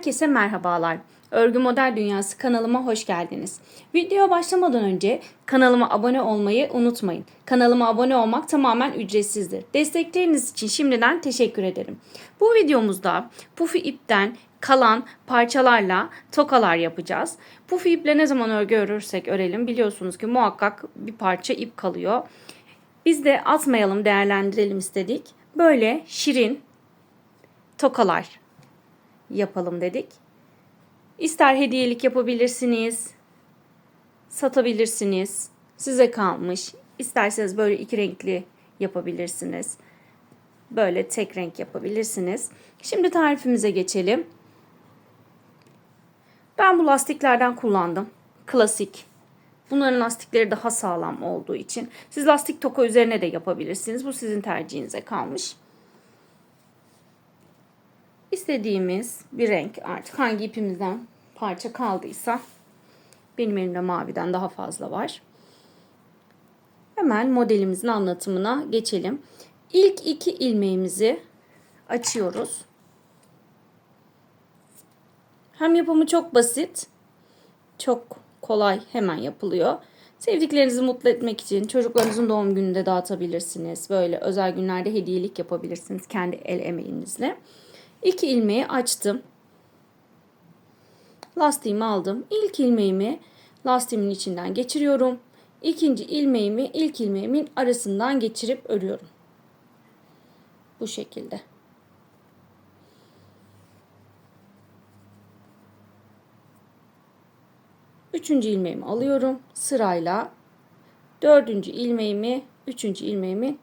Herkese merhabalar. Örgü Model Dünyası kanalıma hoş geldiniz. Videoya başlamadan önce kanalıma abone olmayı unutmayın. Kanalıma abone olmak tamamen ücretsizdir. Destekleriniz için şimdiden teşekkür ederim. Bu videomuzda pufi ipten kalan parçalarla tokalar yapacağız. Pufi iple ne zaman örgü örürsek örelim biliyorsunuz ki muhakkak bir parça ip kalıyor. Biz de atmayalım değerlendirelim istedik. Böyle şirin tokalar yapalım dedik. İster hediyelik yapabilirsiniz, satabilirsiniz. Size kalmış. İsterseniz böyle iki renkli yapabilirsiniz. Böyle tek renk yapabilirsiniz. Şimdi tarifimize geçelim. Ben bu lastiklerden kullandım. Klasik. Bunların lastikleri daha sağlam olduğu için. Siz lastik toka üzerine de yapabilirsiniz. Bu sizin tercihinize kalmış. İstediğimiz bir renk artık hangi ipimizden parça kaldıysa benim elimde maviden daha fazla var. Hemen modelimizin anlatımına geçelim. İlk iki ilmeğimizi açıyoruz. Hem yapımı çok basit, çok kolay hemen yapılıyor. Sevdiklerinizi mutlu etmek için çocuklarınızın doğum gününde dağıtabilirsiniz. Böyle özel günlerde hediyelik yapabilirsiniz kendi el emeğinizle. İki ilmeği açtım. Lastiğimi aldım. İlk ilmeğimi lastiğimin içinden geçiriyorum. İkinci ilmeğimi ilk ilmeğimin arasından geçirip örüyorum. Bu şekilde. Üçüncü ilmeğimi alıyorum. Sırayla dördüncü ilmeğimi, üçüncü ilmeğimi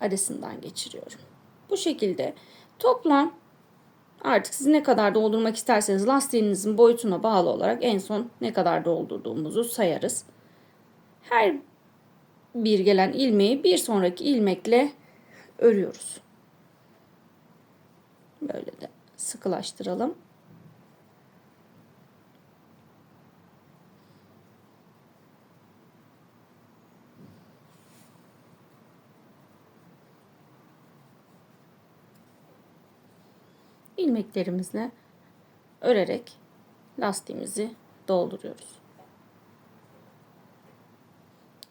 arasından geçiriyorum. Bu şekilde toplam artık siz ne kadar doldurmak isterseniz lastiğinizin boyutuna bağlı olarak en son ne kadar doldurduğumuzu sayarız. Her bir gelen ilmeği bir sonraki ilmekle örüyoruz. Böyle de sıkılaştıralım. İlmeklerimizle örerek lastiğimizi dolduruyoruz.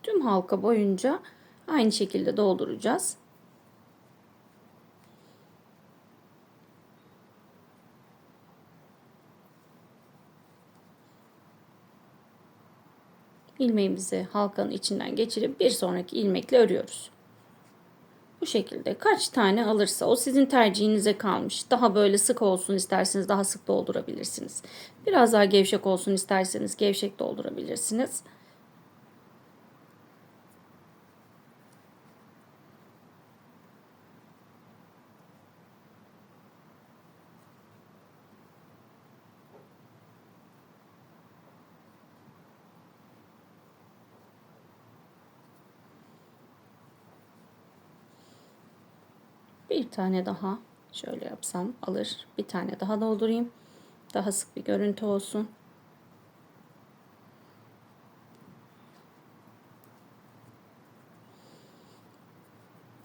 Tüm halka boyunca aynı şekilde dolduracağız. ilmeğimizi halkanın içinden geçirip bir sonraki ilmekle örüyoruz. Bu şekilde kaç tane alırsa o sizin tercihinize kalmış. Daha böyle sık olsun isterseniz daha sık doldurabilirsiniz. Biraz daha gevşek olsun isterseniz gevşek doldurabilirsiniz. Bir tane daha şöyle yapsam alır. Bir tane daha doldurayım. Daha sık bir görüntü olsun.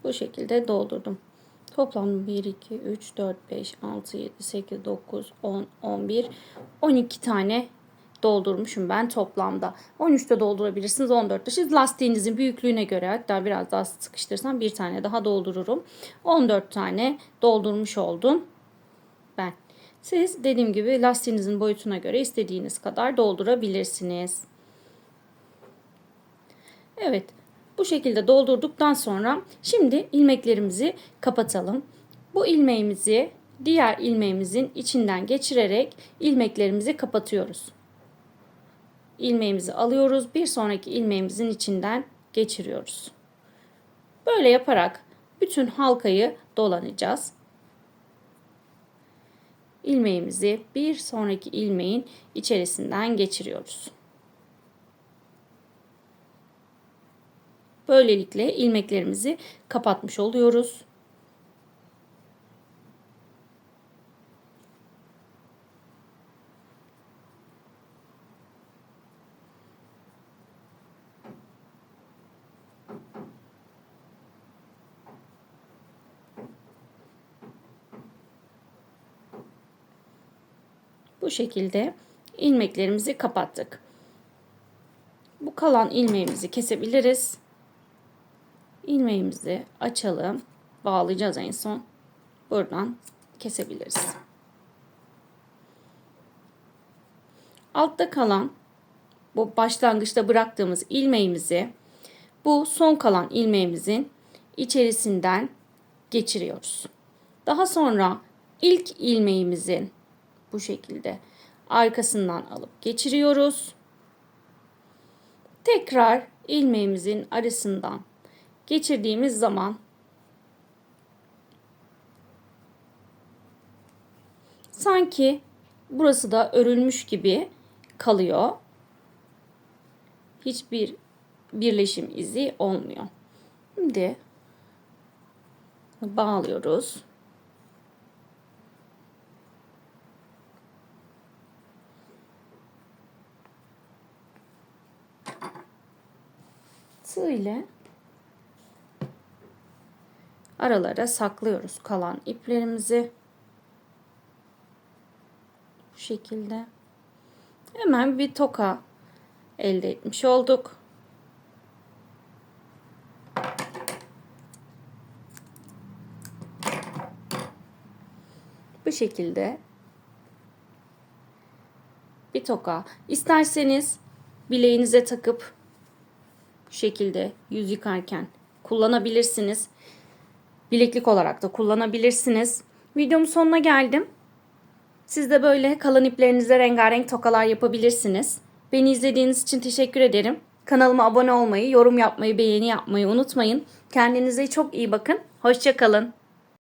Bu şekilde doldurdum. Toplam 1, 2, 3, 4, 5, 6, 7, 8, 9, 10, 11, 12 tane doldurmuşum ben toplamda. 13'te doldurabilirsiniz 14'te. Siz lastiğinizin büyüklüğüne göre hatta biraz daha sıkıştırsam bir tane daha doldururum. 14 tane doldurmuş oldum ben. Siz dediğim gibi lastiğinizin boyutuna göre istediğiniz kadar doldurabilirsiniz. Evet bu şekilde doldurduktan sonra şimdi ilmeklerimizi kapatalım. Bu ilmeğimizi diğer ilmeğimizin içinden geçirerek ilmeklerimizi kapatıyoruz ilmeğimizi alıyoruz. Bir sonraki ilmeğimizin içinden geçiriyoruz. Böyle yaparak bütün halkayı dolanacağız. İlmeğimizi bir sonraki ilmeğin içerisinden geçiriyoruz. Böylelikle ilmeklerimizi kapatmış oluyoruz. Bu şekilde ilmeklerimizi kapattık. Bu kalan ilmeğimizi kesebiliriz. İlmeğimizi açalım. Bağlayacağız en son. Buradan kesebiliriz. Altta kalan bu başlangıçta bıraktığımız ilmeğimizi bu son kalan ilmeğimizin içerisinden geçiriyoruz. Daha sonra ilk ilmeğimizin bu şekilde arkasından alıp geçiriyoruz. Tekrar ilmeğimizin arasından geçirdiğimiz zaman sanki burası da örülmüş gibi kalıyor. Hiçbir birleşim izi olmuyor. Şimdi bağlıyoruz. Tığ ile aralara saklıyoruz kalan iplerimizi. Bu şekilde. Hemen bir toka elde etmiş olduk. Bu şekilde bir toka. İsterseniz bileğinize takıp şekilde yüz yıkarken kullanabilirsiniz. Bileklik olarak da kullanabilirsiniz. Videomun sonuna geldim. Siz de böyle kalan iplerinize rengarenk tokalar yapabilirsiniz. Beni izlediğiniz için teşekkür ederim. Kanalıma abone olmayı, yorum yapmayı, beğeni yapmayı unutmayın. Kendinize çok iyi bakın. Hoşçakalın.